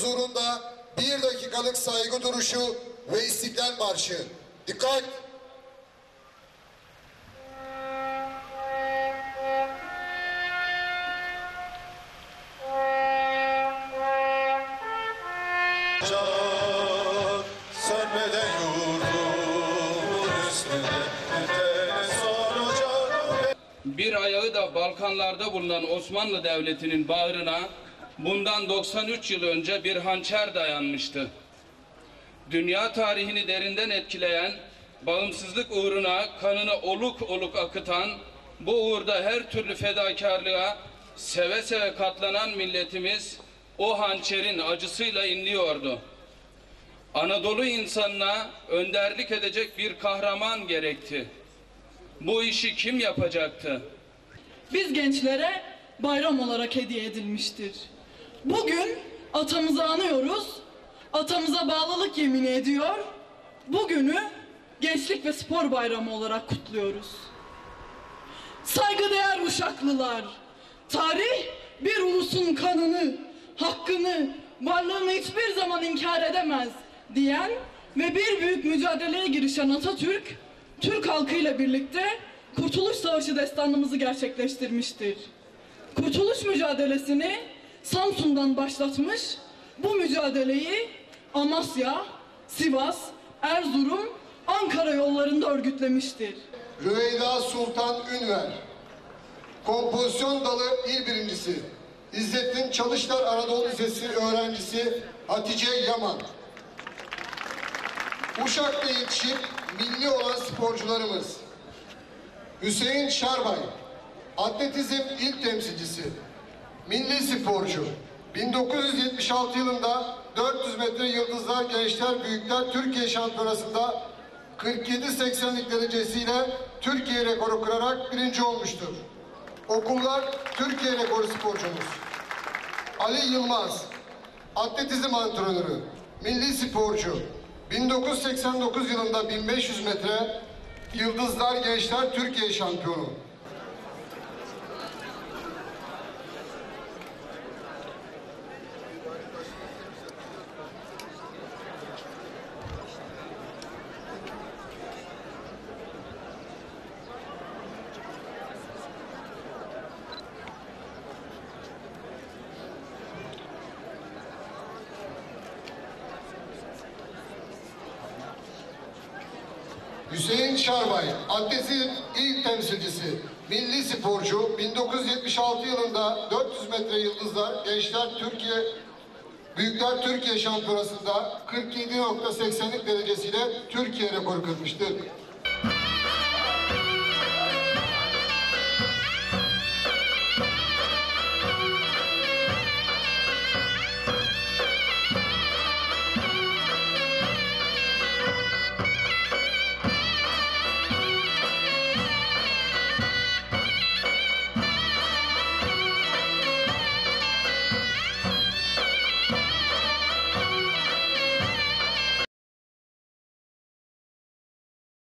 huzurunda bir dakikalık saygı duruşu ve istiklal marşı. Dikkat! Bir ayağı da Balkanlarda bulunan Osmanlı Devleti'nin bağrına bundan 93 yıl önce bir hançer dayanmıştı. Dünya tarihini derinden etkileyen, bağımsızlık uğruna kanını oluk oluk akıtan, bu uğurda her türlü fedakarlığa seve seve katlanan milletimiz o hançerin acısıyla inliyordu. Anadolu insanına önderlik edecek bir kahraman gerekti. Bu işi kim yapacaktı? biz gençlere bayram olarak hediye edilmiştir. Bugün atamızı anıyoruz, atamıza bağlılık yemini ediyor, bugünü Gençlik ve Spor Bayramı olarak kutluyoruz. Saygıdeğer Uşaklılar, tarih bir ulusun kanını, hakkını, varlığını hiçbir zaman inkar edemez diyen ve bir büyük mücadeleye girişen Atatürk, Türk halkıyla birlikte Kurtuluş Savaşı destanımızı gerçekleştirmiştir. Kurtuluş mücadelesini Samsun'dan başlatmış, bu mücadeleyi Amasya, Sivas, Erzurum, Ankara yollarında örgütlemiştir. Rüveyda Sultan Ünver, kompozisyon dalı il birincisi, İzzettin Çalışlar Anadolu Lisesi öğrencisi Hatice Yaman. Uşak'ta yetişip milli olan sporcularımız Hüseyin Şarbay, atletizm il temsilcisi, milli sporcu. 1976 yılında 400 metre yıldızlar gençler büyükler Türkiye şampiyonasında 47-80'lik derecesiyle Türkiye rekoru kırarak birinci olmuştur. Okullar Türkiye rekoru sporcumuz. Ali Yılmaz, atletizm antrenörü, milli sporcu. 1989 yılında 1500 metre Yıldızlar Gençler Türkiye şampiyonu. Hüseyin Şarbay, atletizm il temsilcisi, milli sporcu, 1976 yılında 400 metre yıldızlar Gençler Türkiye Büyükler Türkiye Şampiyonası'nda 47.80'lik derecesiyle Türkiye rekoru kırmıştır.